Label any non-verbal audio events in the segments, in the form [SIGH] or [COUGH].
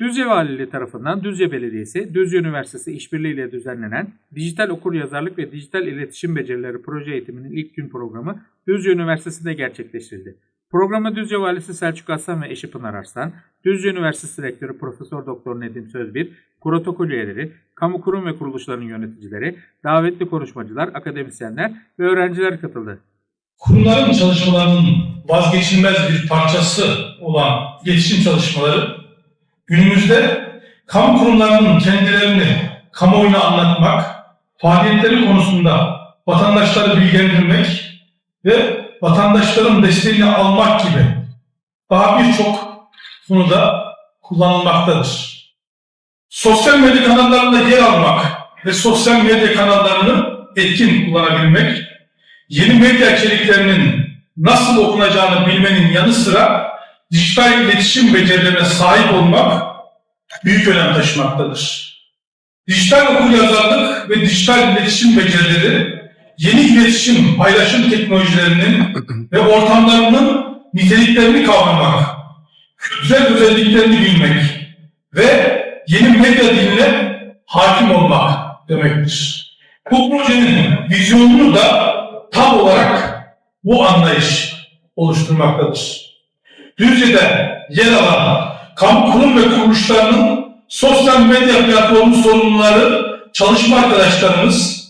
Düzce Valiliği tarafından Düzce Belediyesi, Düzce Üniversitesi işbirliğiyle düzenlenen Dijital Okur Yazarlık ve Dijital İletişim Becerileri Proje Eğitimi'nin ilk gün programı Düzce Üniversitesi'nde gerçekleştirildi. Programa Düzce Valisi Selçuk Aslan ve eşi Pınar Arslan, Düzce Üniversitesi Rektörü Profesör Doktor Nedim Sözbir, protokol üyeleri, kamu kurum ve kuruluşların yöneticileri, davetli konuşmacılar, akademisyenler ve öğrenciler katıldı. kurumların çalışmalarının vazgeçilmez bir parçası olan iletişim çalışmaları günümüzde kamu kurumlarının kendilerini kamuoyuna anlatmak, faaliyetleri konusunda vatandaşları bilgilendirmek ve vatandaşların desteğini almak gibi daha birçok konuda kullanılmaktadır. Sosyal medya kanallarında yer almak ve sosyal medya kanallarını etkin kullanabilmek yeni medya içeriklerinin nasıl okunacağını bilmenin yanı sıra dijital iletişim becerilerine sahip olmak büyük önem taşımaktadır. Dijital okuryazarlık ve dijital iletişim becerileri yeni iletişim paylaşım teknolojilerinin ve ortamlarının niteliklerini kavramak, kültürel özelliklerini bilmek ve yeni medya diline hakim olmak demektir. Bu projenin vizyonunu da tam olarak bu anlayış oluşturmaktadır. Düzce'de yer alan kamu kurum ve kuruluşlarının sosyal medya platformu sorumluları, çalışma arkadaşlarımız,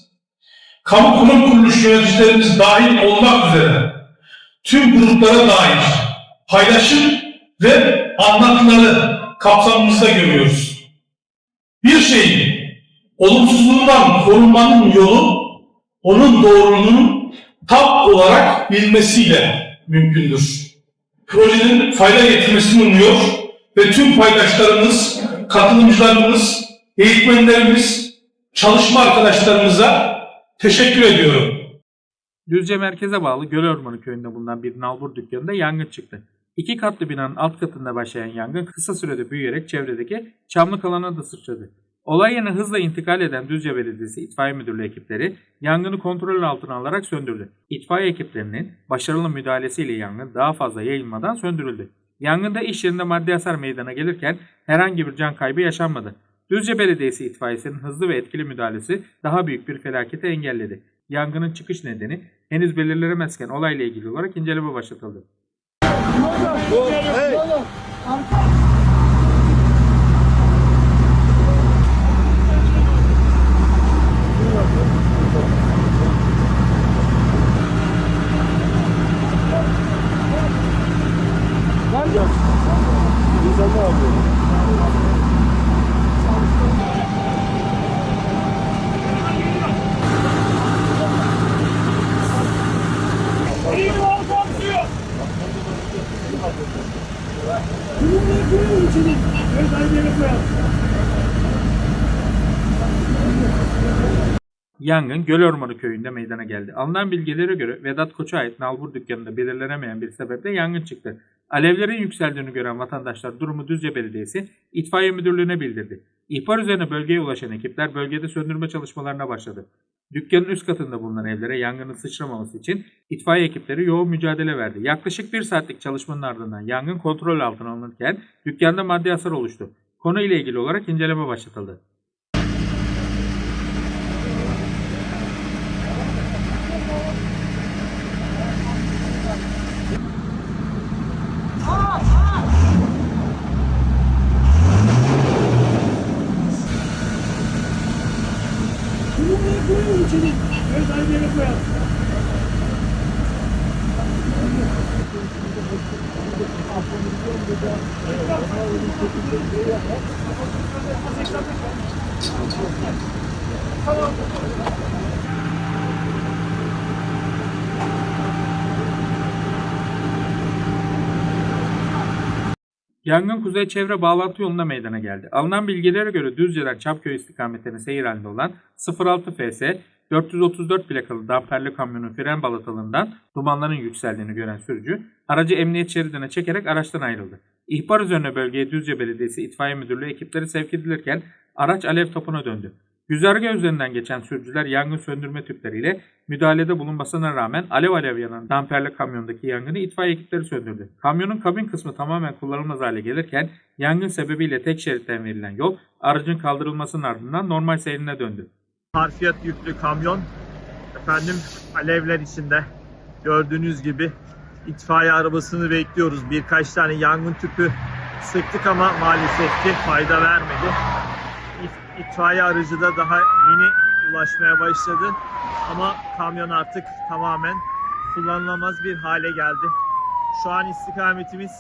kamu kurum kuruluş yöneticilerimiz dahil olmak üzere tüm gruplara dair paylaşım ve anlatıları kapsamımızda görüyoruz. Bir şeyin olumsuzluğundan korunmanın yolu onun doğruluğunun tam olarak bilmesiyle mümkündür. Projenin fayda getirmesini umuyor ve tüm paydaşlarımız, katılımcılarımız, eğitmenlerimiz, çalışma arkadaşlarımıza teşekkür ediyorum. Düzce merkeze bağlı Gölormanı köyünde bulunan bir nalbur dükkanında yangın çıktı. İki katlı binanın alt katında başlayan yangın kısa sürede büyüyerek çevredeki çamlık alana da sıçradı. Olay yerine hızla intikal eden Düzce Belediyesi İtfaiye Müdürlüğü ekipleri yangını kontrol altına alarak söndürdü. İtfaiye ekiplerinin başarılı müdahalesiyle yangın daha fazla yayılmadan söndürüldü. Yangında iş yerinde maddi hasar meydana gelirken herhangi bir can kaybı yaşanmadı. Düzce Belediyesi itfaiyesinin hızlı ve etkili müdahalesi daha büyük bir felaketi engelledi. Yangının çıkış nedeni henüz belirlenemezken olayla ilgili olarak inceleme başlatıldı. Yangın Gölormanı köyünde meydana geldi. Alınan bilgilere göre Vedat Koç'a ait nalbur dükkanında belirlenemeyen bir sebeple yangın çıktı. Alevlerin yükseldiğini gören vatandaşlar durumu Düzce Belediyesi İtfaiye Müdürlüğü'ne bildirdi. İhbar üzerine bölgeye ulaşan ekipler bölgede söndürme çalışmalarına başladı. Dükkanın üst katında bulunan evlere yangının sıçramaması için itfaiye ekipleri yoğun mücadele verdi. Yaklaşık bir saatlik çalışmanın ardından yangın kontrol altına alınırken dükkanda maddi hasar oluştu. Konuyla ilgili olarak inceleme başlatıldı. Yangın kuzey çevre bağlantı yolunda meydana geldi. Alınan bilgilere göre Düzce'den Çapköy istikametine seyir halinde olan 06 FS 434 plakalı damperli kamyonun fren balatalığından dumanların yükseldiğini gören sürücü aracı emniyet şeridine çekerek araçtan ayrıldı. İhbar üzerine bölgeye Düzce Belediyesi İtfaiye Müdürlüğü ekipleri sevk edilirken araç alev topuna döndü. Güzergah üzerinden geçen sürücüler yangın söndürme tüpleriyle müdahalede bulunmasına rağmen alev alev yanan damperli kamyondaki yangını itfaiye ekipleri söndürdü. Kamyonun kabin kısmı tamamen kullanılmaz hale gelirken yangın sebebiyle tek şeritten verilen yol aracın kaldırılmasının ardından normal seyrine döndü. harfiyat yüklü kamyon efendim alevler içinde gördüğünüz gibi itfaiye arabasını bekliyoruz. Birkaç tane yangın tüpü sıktık ama maalesef ki fayda vermedi. İt- İtfaiye aracı da daha yeni ulaşmaya başladı ama kamyon artık tamamen kullanılamaz bir hale geldi. Şu an istikametimiz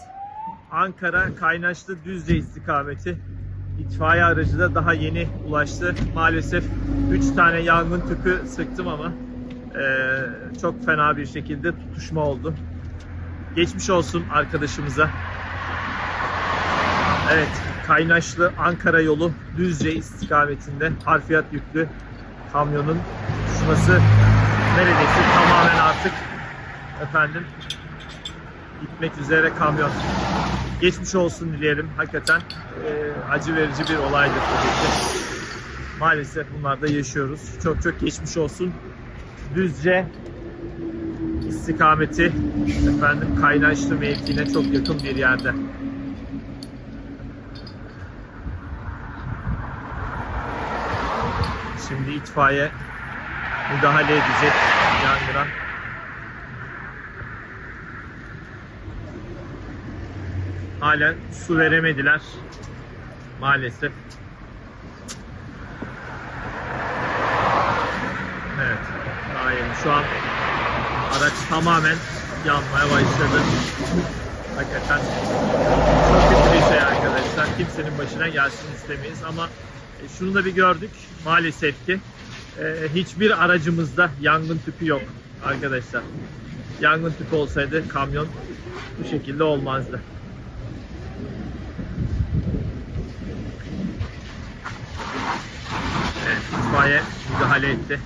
Ankara Kaynaşlı Düzce istikameti. İtfaiye aracı da daha yeni ulaştı. Maalesef 3 tane yangın tüpü sıktım ama eee, çok fena bir şekilde tutuşma oldu. Geçmiş olsun arkadaşımıza. Evet, Kaynaşlı Ankara yolu Düzce istikametinde harfiyat yüklü kamyonun tutuşması neredeyse tamamen artık efendim gitmek üzere kamyon. Geçmiş olsun dileyelim. Hakikaten eee, acı verici bir olaydı tabii ki. Maalesef bunlar da yaşıyoruz. Çok çok geçmiş olsun. Düzce istikameti efendim Kaynaşlı mevkiine çok yakın bir yerde. Şimdi itfaiye müdahale edecek yangına. Halen su veremediler. Maalesef. Evet. Daha. Şu an araç tamamen yanmaya başladı. Hakikaten çok kötü bir şey arkadaşlar. Kimsenin başına gelsin istemeyiz ama şunu da bir gördük. Maalesef ki e, hiçbir aracımızda yangın tüpü yok arkadaşlar. Yangın tüpü olsaydı kamyon bu şekilde olmazdı. Evet, itfaiye müdahale etti.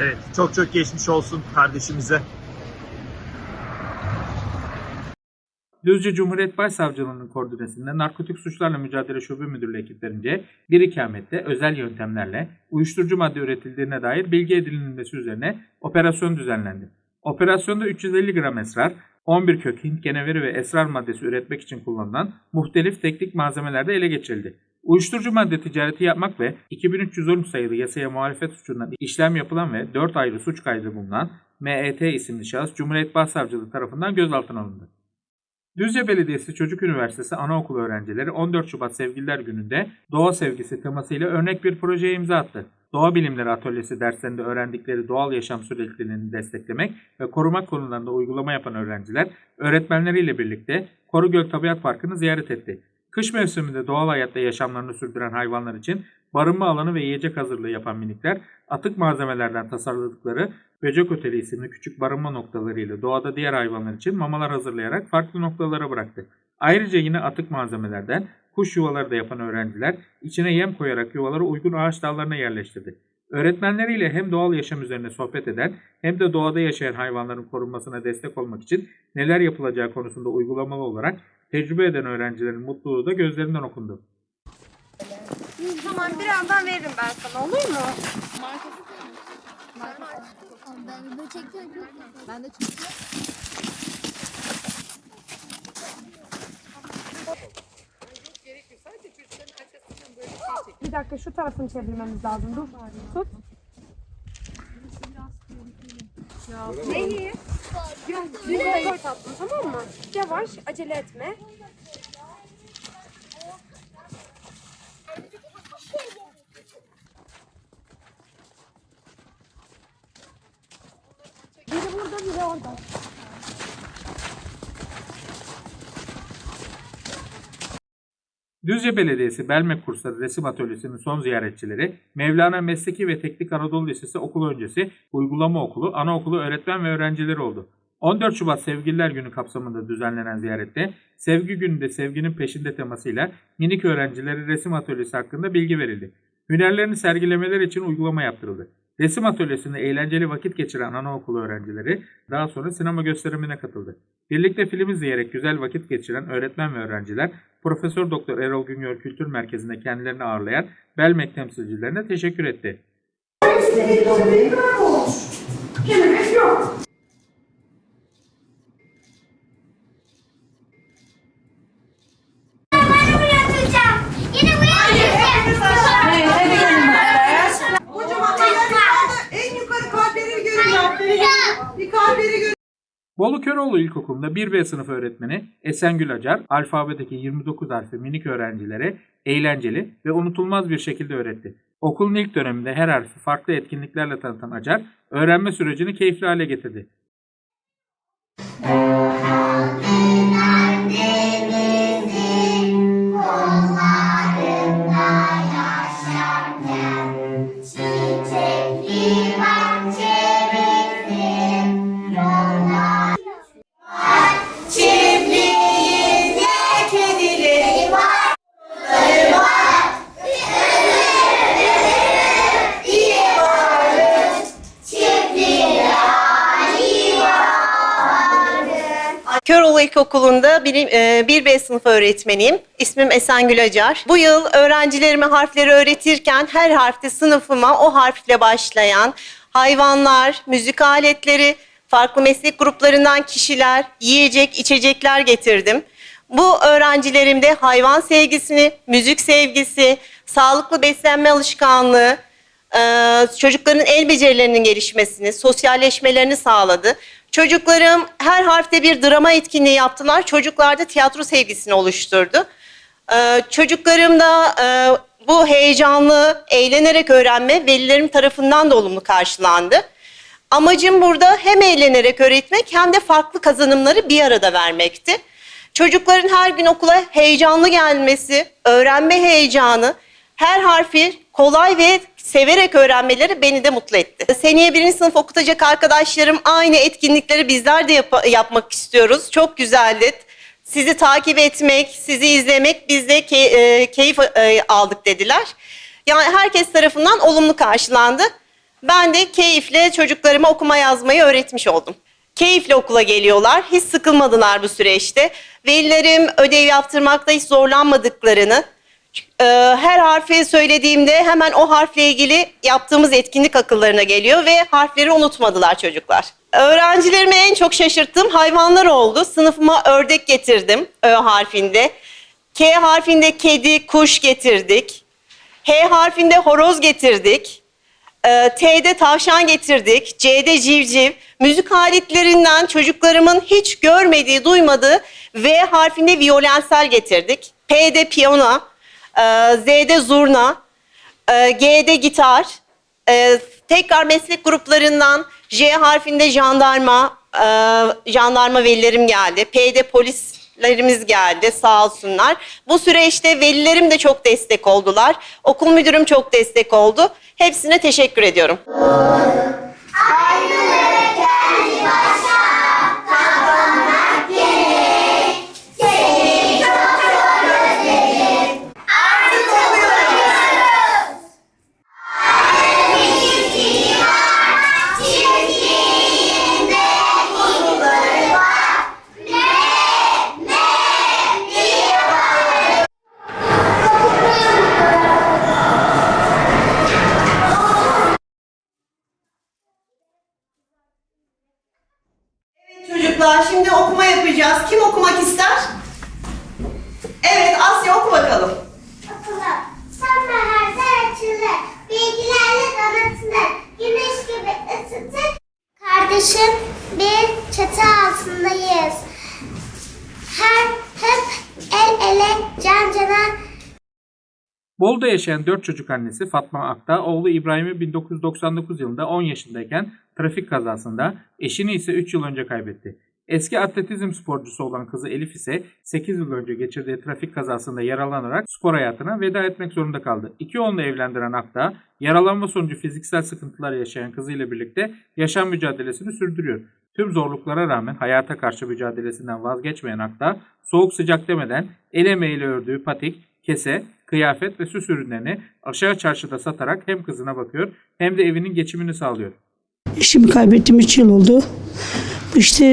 Evet, çok çok geçmiş olsun kardeşimize. Düzce Cumhuriyet Başsavcılığı'nın koordinesinde Narkotik Suçlarla Mücadele Şube Müdürlüğü ekiplerince bir ikamette özel yöntemlerle uyuşturucu madde üretildiğine dair bilgi edinilmesi üzerine operasyon düzenlendi. Operasyonda 350 gram esrar, 11 kök Hint keneveri ve esrar maddesi üretmek için kullanılan muhtelif teknik malzemeler de ele geçirildi. Uyuşturucu madde ticareti yapmak ve 2313 sayılı yasaya muhalefet suçundan işlem yapılan ve 4 ayrı suç kaydı bulunan MET isimli şahıs Cumhuriyet Başsavcılığı tarafından gözaltına alındı. Düzce Belediyesi Çocuk Üniversitesi Anaokulu öğrencileri 14 Şubat Sevgililer Günü'nde doğa sevgisi temasıyla örnek bir projeye imza attı. Doğa Bilimleri Atölyesi derslerinde öğrendikleri doğal yaşam sürekliliğini desteklemek ve korumak konularında uygulama yapan öğrenciler öğretmenleriyle birlikte Korugöl Tabiat Parkı'nı ziyaret etti. Kış mevsiminde doğal hayatta yaşamlarını sürdüren hayvanlar için barınma alanı ve yiyecek hazırlığı yapan minikler atık malzemelerden tasarladıkları Böcek Oteli isimli küçük barınma noktalarıyla doğada diğer hayvanlar için mamalar hazırlayarak farklı noktalara bıraktı. Ayrıca yine atık malzemelerden kuş yuvaları da yapan öğrenciler içine yem koyarak yuvaları uygun ağaç dallarına yerleştirdi. Öğretmenleriyle hem doğal yaşam üzerine sohbet eden hem de doğada yaşayan hayvanların korunmasına destek olmak için neler yapılacağı konusunda uygulamalı olarak tecrübe eden öğrencilerin mutluluğu da gözlerinden okundu. Tamam birazdan veririm ben sana olur mu? Ben de çekiyorum. Bir dakika şu tarafını çevirmemiz lazım. Dur. Tut. Neyi? Düzgün koy tatlım tamam mı? Yavaş, acele etme. Burada, biri orada. Düzce Belediyesi Belmek Kursları Resim Atölyesi'nin son ziyaretçileri Mevlana Mesleki ve Teknik Anadolu Lisesi okul öncesi uygulama okulu, anaokulu öğretmen ve öğrencileri oldu. 14 Şubat Sevgililer Günü kapsamında düzenlenen ziyarette Sevgi Günü'nde sevginin peşinde temasıyla minik öğrencilere resim atölyesi hakkında bilgi verildi. Hünerlerini sergilemeler için uygulama yaptırıldı. Resim atölyesinde eğlenceli vakit geçiren anaokulu öğrencileri daha sonra sinema gösterimine katıldı. Birlikte film izleyerek güzel vakit geçiren öğretmen ve öğrenciler Profesör Doktor Erol Güngör Kültür Merkezi'nde kendilerini ağırlayan Belmek temsilcilerine teşekkür etti. Köroğlu İlkokulu'nda 1B sınıf öğretmeni Esengül Acar, alfabedeki 29 harfi minik öğrencilere eğlenceli ve unutulmaz bir şekilde öğretti. Okulun ilk döneminde her harfi farklı etkinliklerle tanıtan Acar, öğrenme sürecini keyifli hale getirdi. Köroğlu İlkokulu'nda birim, e, 1B sınıf öğretmeniyim. İsmim Esengül Acar. Bu yıl öğrencilerime harfleri öğretirken her harfte sınıfıma o harfle başlayan hayvanlar, müzik aletleri, farklı meslek gruplarından kişiler, yiyecek, içecekler getirdim. Bu öğrencilerimde hayvan sevgisini, müzik sevgisi, sağlıklı beslenme alışkanlığı, ee, çocukların el becerilerinin gelişmesini, sosyalleşmelerini sağladı. Çocuklarım her harfte bir drama etkinliği yaptılar. Çocuklarda tiyatro sevgisini oluşturdu. Ee, çocuklarım da e, bu heyecanlı, eğlenerek öğrenme velilerim tarafından da olumlu karşılandı. Amacım burada hem eğlenerek öğretmek hem de farklı kazanımları bir arada vermekti. Çocukların her gün okula heyecanlı gelmesi, öğrenme heyecanı, her harfi kolay ve severek öğrenmeleri beni de mutlu etti. Seneye birinci sınıf okutacak arkadaşlarım aynı etkinlikleri bizler de yap- yapmak istiyoruz. Çok güzeldi. Sizi takip etmek, sizi izlemek biz de key- e, keyif e, aldık dediler. Yani herkes tarafından olumlu karşılandı. Ben de keyifle çocuklarıma okuma yazmayı öğretmiş oldum. Keyifle okula geliyorlar. Hiç sıkılmadılar bu süreçte. Velilerim ödev yaptırmakta hiç zorlanmadıklarını, e, her harfi söylediğimde hemen o harfle ilgili yaptığımız etkinlik akıllarına geliyor ve harfleri unutmadılar çocuklar. Öğrencilerimi en çok şaşırttığım hayvanlar oldu. Sınıfıma ördek getirdim Ö harfinde. K harfinde kedi, kuş getirdik. H harfinde horoz getirdik. Ee, T'de tavşan getirdik. C'de civciv. Müzik aletlerinden çocuklarımın hiç görmediği, duymadığı V harfinde violensel getirdik. P'de piyano. E, Z'de zurna. e, G'de gitar. e, tekrar meslek gruplarından J harfinde jandarma, e, jandarma velilerim geldi. P'de polislerimiz geldi sağ olsunlar. Bu süreçte velilerim de çok destek oldular. Okul müdürüm çok destek oldu. Hepsine teşekkür ediyorum. Bolu'da yaşayan 4 çocuk annesi Fatma Akta, oğlu İbrahim'i 1999 yılında 10 yaşındayken trafik kazasında, eşini ise 3 yıl önce kaybetti. Eski atletizm sporcusu olan kızı Elif ise 8 yıl önce geçirdiği trafik kazasında yaralanarak spor hayatına veda etmek zorunda kaldı. İki oğlunu evlendiren Akdağ, yaralanma sonucu fiziksel sıkıntılar yaşayan kızıyla birlikte yaşam mücadelesini sürdürüyor. Tüm zorluklara rağmen hayata karşı mücadelesinden vazgeçmeyen Akdağ, soğuk sıcak demeden el emeğiyle ördüğü patik, kese, kıyafet ve süs ürünlerini aşağı çarşıda satarak hem kızına bakıyor hem de evinin geçimini sağlıyor. Eşimi kaybettim 3 yıl oldu. İşte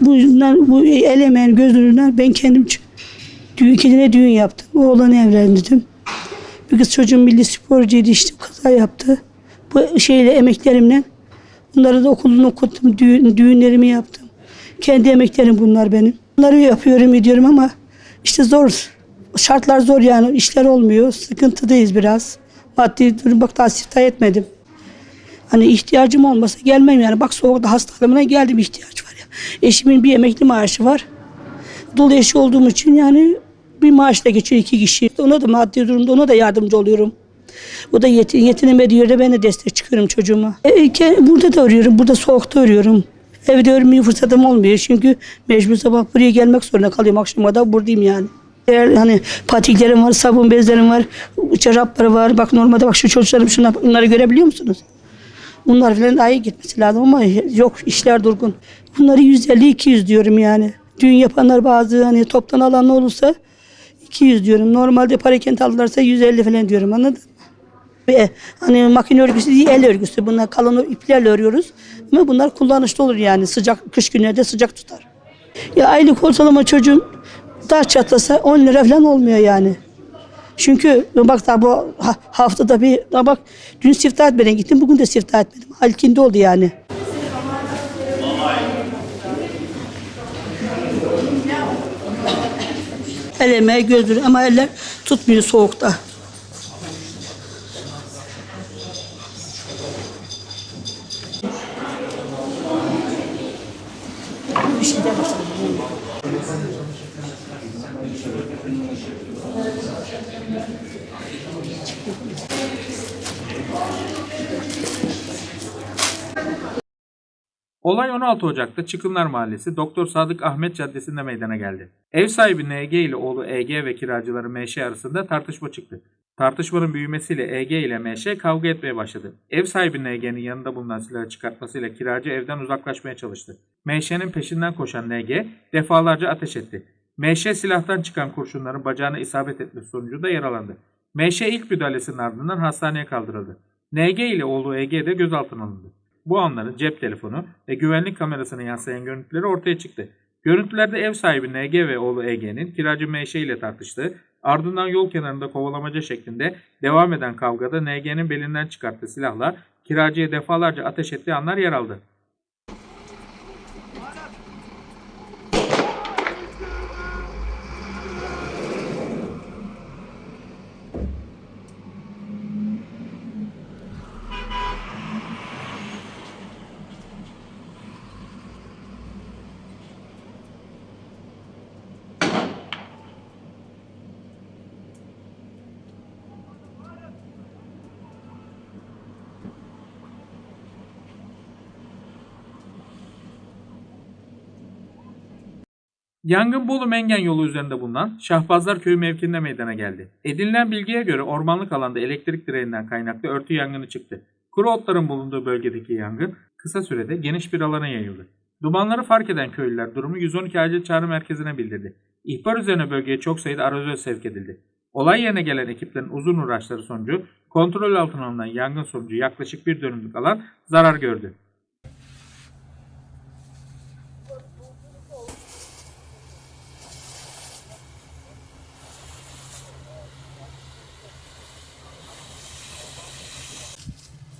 bunlar, bu el emeğin göz nuruna ben kendim düğün, kendine düğün yaptım. Oğlanı evlendirdim. Bir kız çocuğum milli sporcuydu işte kaza yaptı. Bu şeyle emeklerimle bunları da okulunu okuttum. Düğün, düğünlerimi yaptım. Kendi emeklerim bunlar benim. Bunları yapıyorum ediyorum ama işte zor. Şartlar zor yani işler olmuyor. Sıkıntıdayız biraz. Maddi durum bak daha siftah etmedim. Hani ihtiyacım olmasa gelmem yani. Bak soğukta hastalığına geldim ihtiyaç var ya. Eşimin bir emekli maaşı var. Dul eşi olduğum için yani bir maaşla geçiyor iki kişi. Ona da maddi durumda ona da yardımcı oluyorum. O da yetin, yetinemediği yerde ben de destek çıkıyorum çocuğuma. E, ke- burada da örüyorum, burada soğukta örüyorum. Evde örmeye fırsatım olmuyor çünkü mecbur sabah buraya gelmek zorunda kalıyorum. Akşama da buradayım yani. Eğer hani patiklerim var, sabun bezlerim var, çorapları var. Bak normalde bak şu çocuklarım şunlar, bunları görebiliyor musunuz? Bunlar falan daha iyi gitmesi lazım ama yok işler durgun. Bunları 150-200 diyorum yani. Düğün yapanlar bazı hani toptan alan olursa 200 diyorum. Normalde parakent alırlarsa 150 falan diyorum anladın mı? Ve hani makine örgüsü değil el örgüsü. Bunlar kalın iplerle örüyoruz. Ama bunlar kullanışlı olur yani sıcak kış günlerde sıcak tutar. Ya aylık ortalama çocuğum taş çatlasa 10 lira falan olmuyor yani. Çünkü bak da bu ha- haftada bir da bak dün siftah etmeden gittim bugün de siftah etmedim. Halkinde oldu yani. El emeği gözdür ama eller tutmuyor soğukta. Olay 16 Ocak'ta Çıkınlar Mahallesi Doktor Sadık Ahmet Caddesi'nde meydana geldi. Ev sahibi NG ile oğlu EG ve kiracıları MŞ arasında tartışma çıktı. Tartışmanın büyümesiyle EG ile MŞ kavga etmeye başladı. Ev sahibi NG'nin yanında bulunan silahı çıkartmasıyla kiracı evden uzaklaşmaya çalıştı. MŞ'nin peşinden koşan NG defalarca ateş etti. MŞ silahtan çıkan kurşunların bacağına isabet etmesi sonucu da yaralandı. MŞ ilk müdahalesinin ardından hastaneye kaldırıldı. NG ile oğlu EG de gözaltına alındı. Bu anların cep telefonu ve güvenlik kamerasına yansıyan görüntüleri ortaya çıktı. Görüntülerde ev sahibi NG ve oğlu EG'nin kiracı MŞ ile tartıştığı, ardından yol kenarında kovalamaca şeklinde devam eden kavgada NG'nin belinden çıkarttığı silahla kiracıya defalarca ateş ettiği anlar yer aldı. Yangın Bolu Mengen yolu üzerinde bulunan Şahbazlar Köyü mevkiinde meydana geldi. Edinilen bilgiye göre ormanlık alanda elektrik direğinden kaynaklı örtü yangını çıktı. Kuru otların bulunduğu bölgedeki yangın kısa sürede geniş bir alana yayıldı. Dumanları fark eden köylüler durumu 112 acil çağrı merkezine bildirdi. İhbar üzerine bölgeye çok sayıda arazöz sevk edildi. Olay yerine gelen ekiplerin uzun uğraşları sonucu kontrol altına alınan yangın sonucu yaklaşık bir dönümlük alan zarar gördü.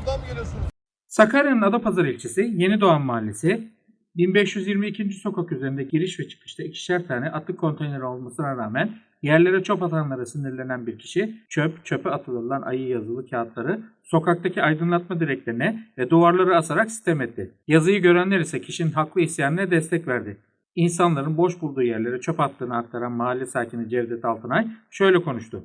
Ondan mı geliyorsunuz? Sakarya'nın Adapazarı ilçesi Yeni Doğan Mahallesi 1522. sokak üzerinde giriş ve çıkışta ikişer tane atık konteyneri olmasına rağmen yerlere çöp atanlara sinirlenen bir kişi çöp, çöpe atılırlan ayı yazılı kağıtları sokaktaki aydınlatma direklerine ve duvarlara asarak sitem etti. Yazıyı görenler ise kişinin haklı isyanına destek verdi. İnsanların boş bulduğu yerlere çöp attığını aktaran mahalle sakini Cevdet Altınay şöyle konuştu.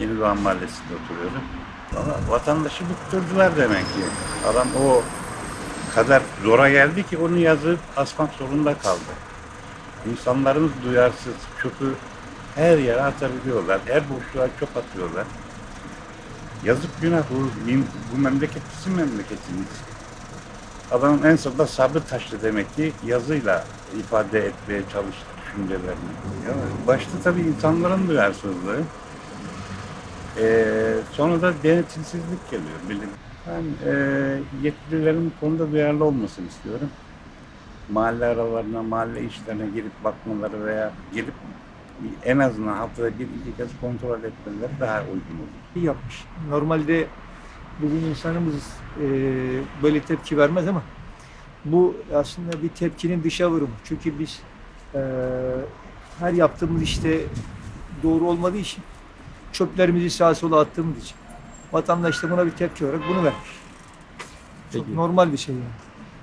Yeni Doğan Mahallesi'nde oturuyorum. Valla vatandaşı bıktırdılar demek ki. Adam o kadar zora geldi ki onu yazıp asmak zorunda kaldı. İnsanlarımız duyarsız, çöpü her yere atabiliyorlar. Her boşluğa çöp atıyorlar. Yazık günah bu, bu memleket bizim memleketimiz. Adamın en sonunda sabrı taştı demek ki yazıyla ifade etmeye çalıştı düşüncelerini. Ya başta tabii insanların duyarsızlığı. Ee, sonra da denetimsizlik geliyor bilim. Ben e, yetkililerin konuda duyarlı olmasını istiyorum. Mahalle aralarına, mahalle işlerine girip bakmaları veya girip en azından haftada bir iki kez kontrol etmeleri daha uygun olur. İyi yapmış. Normalde bugün insanımız e, böyle tepki vermez ama bu aslında bir tepkinin dışa vurumu. Çünkü biz e, her yaptığımız işte doğru olmadığı için çöplerimizi sağa sola attığımız için vatandaş da buna bir tepki olarak bunu vermiş. Çok normal bir şey yani.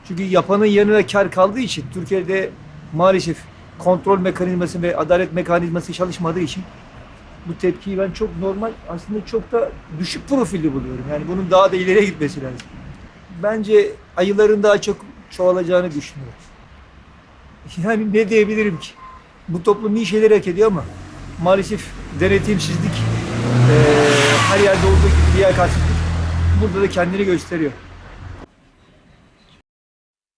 Çünkü yapanın yanına kar kaldığı için Türkiye'de maalesef kontrol mekanizması ve adalet mekanizması çalışmadığı için bu tepkiyi ben çok normal aslında çok da düşük profilli buluyorum. Yani bunun daha da ileriye gitmesi lazım. Bence ayıların daha çok çoğalacağını düşünüyorum. [LAUGHS] Yani ne diyebilirim ki? Bu toplum iyi şeyler hak ediyor ama maalesef denetimsizlik eee, her yerde olduğu gibi liyakatsizlik burada da kendini gösteriyor.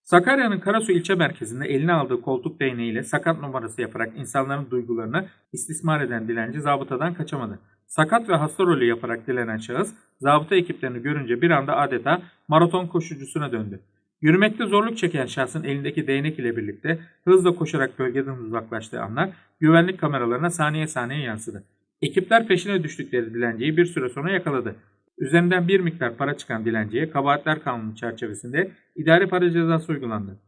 Sakarya'nın Karasu ilçe merkezinde eline aldığı koltuk değneğiyle sakat numarası yaparak insanların duygularını istismar eden dilenci zabıtadan kaçamadı. Sakat ve hasta rolü yaparak dilenen şahıs zabıta ekiplerini görünce bir anda adeta maraton koşucusuna döndü. Yürümekte zorluk çeken şahsın elindeki değnek ile birlikte hızla koşarak bölgeden uzaklaştığı anlar güvenlik kameralarına saniye saniye yansıdı. Ekipler peşine düştükleri dilenciyi bir süre sonra yakaladı. Üzerinden bir miktar para çıkan dilenciye kabahatler kanunu çerçevesinde idari para cezası uygulandı.